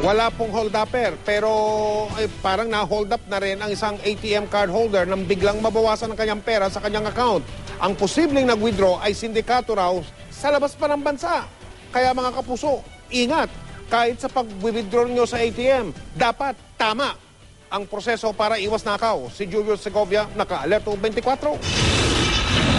Wala pong hold upper, pero ay, parang na-hold up na rin ang isang ATM card holder nang biglang mabawasan ang kanyang pera sa kanyang account. Ang posibleng nag-withdraw ay sindikato raw sa labas pa ng bansa. Kaya mga kapuso, ingat, kahit sa pag-withdraw nyo sa ATM, dapat tama ang proseso para iwas nakaw. Si Julius Segovia, naka-alerto 24.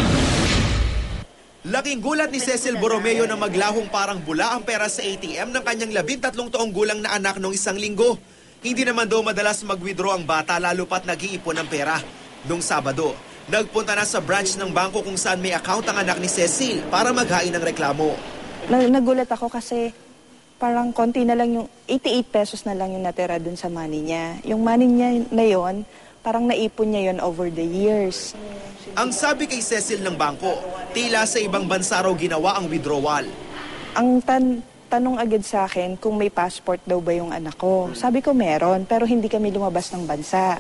Laking gulat ni Cecil Borromeo na maglahong parang bula ang pera sa ATM ng kanyang labintatlong taong gulang na anak noong isang linggo. Hindi naman daw madalas mag-withdraw ang bata lalo pat nag-iipon ng pera. Noong Sabado, nagpunta na sa branch ng bangko kung saan may account ang anak ni Cecil para maghain ng reklamo. Nag- nagulat ako kasi parang konti na lang yung 88 pesos na lang yung natira dun sa money niya. Yung money niya na yon, parang naipon niya yon over the years. Ang sabi kay Cecil ng bangko, tila sa ibang bansa raw ginawa ang withdrawal. Ang tan tanong agad sa akin kung may passport daw ba yung anak ko. Sabi ko meron, pero hindi kami lumabas ng bansa.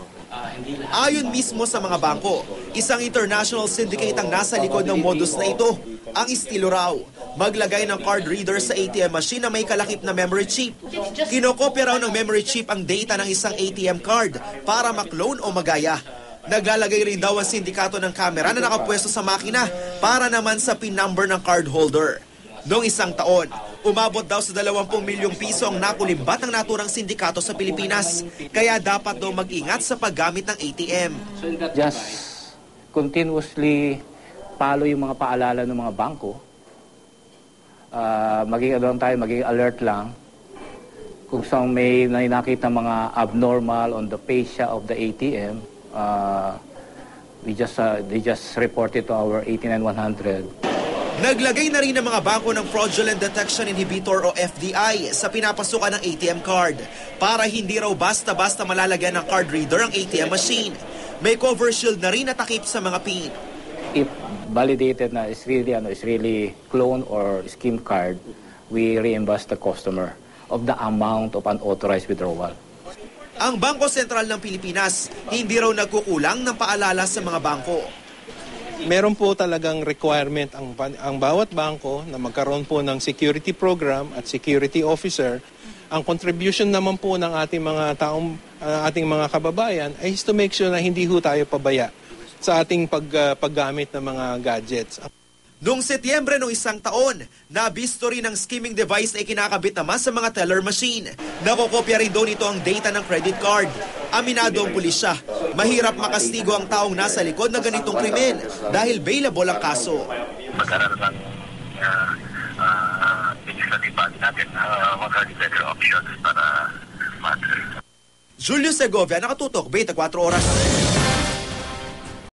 Ayon mismo sa mga bangko, isang international syndicate ang nasa likod ng modus na ito. Ang estilo raw, maglagay ng card reader sa ATM machine na may kalakip na memory chip. Kinokopya raw ng memory chip ang data ng isang ATM card para maklone o magaya. Naglalagay rin daw ang sindikato ng kamera na nakapwesto sa makina para naman sa PIN number ng card holder. Noong isang taon, umabot daw sa 20 milyong piso ang nakulimbat ng naturang sindikato sa Pilipinas. Kaya dapat daw mag-ingat sa paggamit ng ATM. just continuously follow yung mga paalala ng mga bangko. Ah, maging ano tayo, maging alert lang. Kung saan may nakita mga abnormal on the fascia of the ATM, ah, we just ah, they just report it to our 89100. Naglagay na rin ng mga bangko ng Fraudulent Detection Inhibitor o FDI sa pinapasukan ng ATM card para hindi raw basta-basta malalagyan ng card reader ang ATM machine. May cover shield na rin na takip sa mga PIN. If validated na is really ano is really clone or scheme card, we reimburse the customer of the amount of unauthorized withdrawal. Ang Bangko Sentral ng Pilipinas hindi raw nagkukulang ng paalala sa mga bangko. meron po talagang requirement ang, ang bawat bangko na magkaroon po ng security program at security officer. Ang contribution naman po ng ating mga taong uh, ating mga kababayan ay is to make sure na hindi ho tayo pabaya sa ating pag, uh, paggamit ng mga gadgets. Noong Setyembre ng isang taon, nabisto rin ang skimming device na ikinakabit naman sa mga teller machine. Nakokopya rin daw nito ang data ng credit card. Aminado ang pulisya, mahirap makastigo ang taong nasa likod ng ganitong krimen dahil bailable ang kaso. magkaroon ng uh, uh, legislative body natin uh, what are the better options para ma-address Julio Segovia, nakatutok, 24 oras.